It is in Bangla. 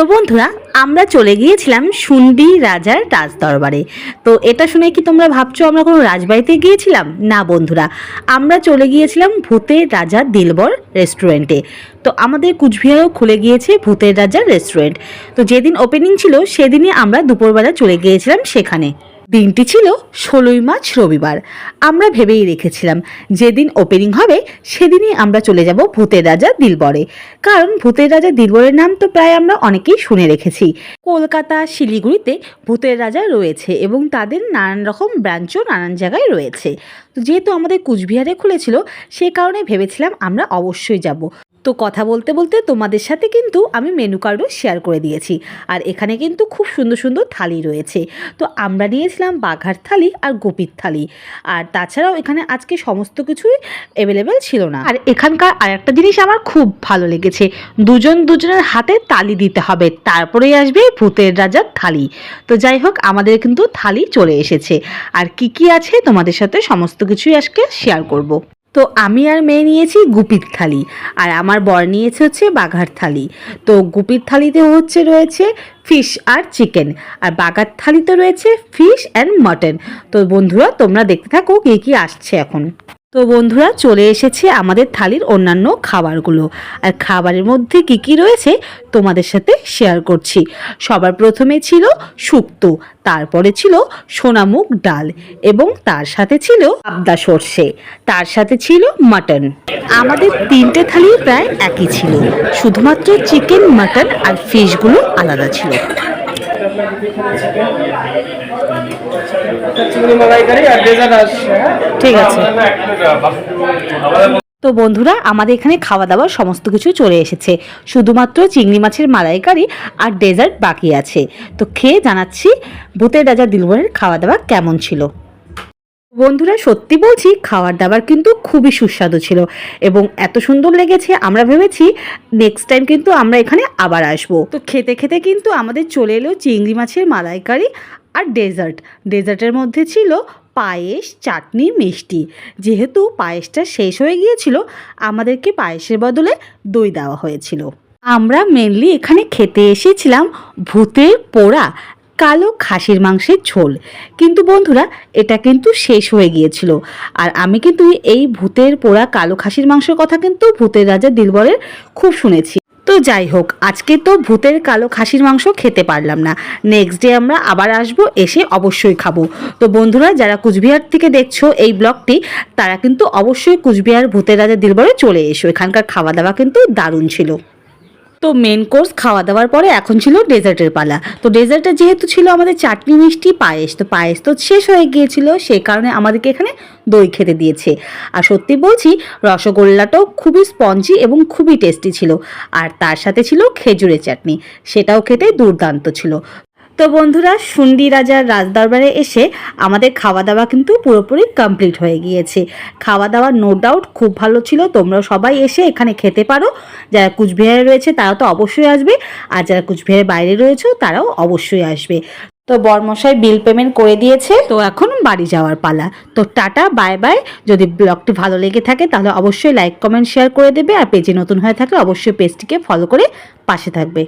তো বন্ধুরা, আমরা চলে গিয়েছিলাম সুন্ডি রাজার রাজদরবারে। তো এটা শুনে কি তোমরা ভাবছ আমরা কোনো রাজবাড়িতে গিয়েছিলাম? না বন্ধুরা, আমরা চলে গিয়েছিলাম ভূতের রাজার দিলবর রেস্টুরেন্টে। তো আমাদের কুচবিহারও খুলে গিয়েছে ভূতের রাজার রেস্টুরেন্ট। তো যেদিন ওপেনিং ছিল, সেদিনই আমরা দুপুরবেলা চলে গিয়েছিলাম সেখানে। দিনটি ছিল ষোলোই মার্চ রবিবার। আমরা ভেবেই রেখেছিলাম, যেদিন ওপেনিং হবে, সেদিনই আমরা চলে যাব ভূতের রাজা দিলবরে। কারণ ভূতের রাজা দিলবরের নাম তো প্রায় আমরা অনেকেই শুনে রেখেছি। কলকাতা, শিলিগুড়িতে ভূতের রাজা রয়েছে এবং তাদের নানান রকম ব্রাঞ্চও নানান জায়গায় রয়েছে। তো যেহেতু আমাদের কুচবিহারে খুলেছিল, সে কারণে ভেবেছিলাম আমরা অবশ্যই যাব। তো কথা বলতে বলতে তোমাদের সাথে কিন্তু আমি মেনু কার্ডও শেয়ার করে দিয়েছি। আর এখানে কিন্তু খুব সুন্দর সুন্দর থালি রয়েছে। তো আমরা নিয়েছিলাম বাঘার থালি আর গোপির থালি। আর তাছাড়াও এখানে আজকে সমস্ত কিছুই অ্যাভেলেবেল ছিল না। আর এখানকার আরেকটা জিনিস আমার খুব ভালো লেগেছে। দুজন দুজনের হাতে তালি দিতে হবে, তারপরেই আসবে ভূতের রাজার থালি। তো যাই হোক, আমাদের কিন্তু থালি চলে এসেছে। আর কি কি আছে তোমাদের সাথে সমস্ত কিছুই আজকে শেয়ার করব। তো আমি আর মেয়ে নিয়েছি গুপির থালি, আর আমার বর নিয়েছে হচ্ছে বাঘার থালি। তো গুপির থালিতে হচ্ছে রয়েছে ফিশ আর চিকেন আর বাঘার থালিতে রয়েছে ফিশ অ্যান্ড মটন তো বন্ধুরা, তোমরা দেখতে থাকো কী কী আসছে এখন। তো বন্ধুরা, চলে এসেছে আমাদের থালির অন্যান্য খাবারগুলো। আর খাবারের মধ্যে কি কি রয়েছে তোমাদের সাথে শেয়ার করছি। সবার প্রথমে ছিল শুক্তো, তারপরে ছিল সোনামুগ ডাল এবং তার সাথে ছিল আবদা সর্ষে, তার সাথে ছিল মাটন। আমাদের তিনটে থালি প্রায় একই ছিল, শুধুমাত্র চিকেন, মাটন আর ফিশগুলো আলাদা ছিল। ঠিক আছে। তো বন্ধুরা, আমাদের এখানে খাওয়া দাওয়া সমস্ত কিছু চলে এসেছে। শুধুমাত্র চিংড়ি মাছের মালাইকারি আর ডেজার্ট বাকি আছে। তো খেয়ে জানাচ্ছি ভূতের রাজা দিলবরের খাওয়া দাওয়া কেমন ছিল। বন্ধুরা, সত্যি বলছি খাবার দাবার কিন্তু খুবই সুস্বাদু ছিল এবং এত সুন্দর লেগেছে, আমরা ভেবেছি নেক্সট টাইম কিন্তু আমরা এখানে আবার আসব। তো খেতে খেতে কিন্তু আমাদের চলে এলো চিংড়ি মাছের মালাইকারি আর ডেজার্ট ডেজার্টের মধ্যে ছিল পায়েস, চাটনি, মিষ্টি। যেহেতু পায়েসটা শেষ হয়ে গিয়েছিল, আমাদেরকে পায়েসের বদলে দই দেওয়া হয়েছিল। আমরা মেনলি এখানে খেতে এসেছিলাম ভূতের পোড়া কালো খাসির মাংসের ঝোল। কিন্তু বন্ধুরা, এটা কিন্তু শেষ হয়ে গিয়েছিল। আর আমি কিন্তু এই ভূতের পোড়া কালো খাসির মাংসের কথা কিন্তু ভূতের রাজা দিলবরের খুব শুনেছি। তো যাই হোক, আজকে তো ভূতের কালো খাসির মাংস খেতে পারলাম না। নেক্সট ডে আমরা আবার আসব, এসে অবশ্যই খাব। তো বন্ধুরা, যারা কুচবিহার থেকে দেখছ এই ব্লগটি, তারা কিন্তু অবশ্যই কুচবিহার ভূতের রাজা দিলবরে চলে এসো। এখানকার খাওয়া দাওয়া কিন্তু দারুণ ছিল। তো মেন কোর্স খাওয়া দাওয়ার পরে এখন ছিল ডেজার্টের পালা। তো ডেজার্টটা যেহেতু ছিল আমাদের চাটনি মিষ্টি পায়েস, তো পায়েস তো শেষ হয়ে গিয়েছিল, সেই কারণে আমাদেরকে এখানে দই খেতে দিয়েছে। আর সত্যি বলছি, রসগোল্লাটাও খুবই স্পঞ্জি এবং খুবই টেস্টি ছিল। আর তার সাথে ছিল খেজুরের চাটনি, সেটাও খেতে দুর্দান্ত ছিল। তো বন্ধুরা সুন্ডি রাজার রাজদরবারে এসে আমাদের খাওয়া দাওয়া কিন্তু পুরোপুরি কমপ্লিট হয়ে গিয়েছে। খাওয়া দাওয়া নো ডাউট খুব ভালো ছিল তোমরা সবাই এসে এখানে খেতে পারো। যারা কুচবিহারে রয়েছে তারা তো অবশ্যই আসবে। আর যারা কুচবিহারের বাইরে রয়েছে, তারাও অবশ্যই আসবে। তো বরমশাই বিল পেমেন্ট করে দিয়েছে। তো এখন বাড়ি যাওয়ার পালা। তো টাটা বাই বাই যদি ব্লগটি ভালো লেগে থাকে, তাহলে অবশ্যই লাইক কমেন্ট শেয়ার করে দেবে। আর পেজে নতুন হয়ে থাকলে অবশ্যই পেজটিকে ফলো করে পাশে থাকবে।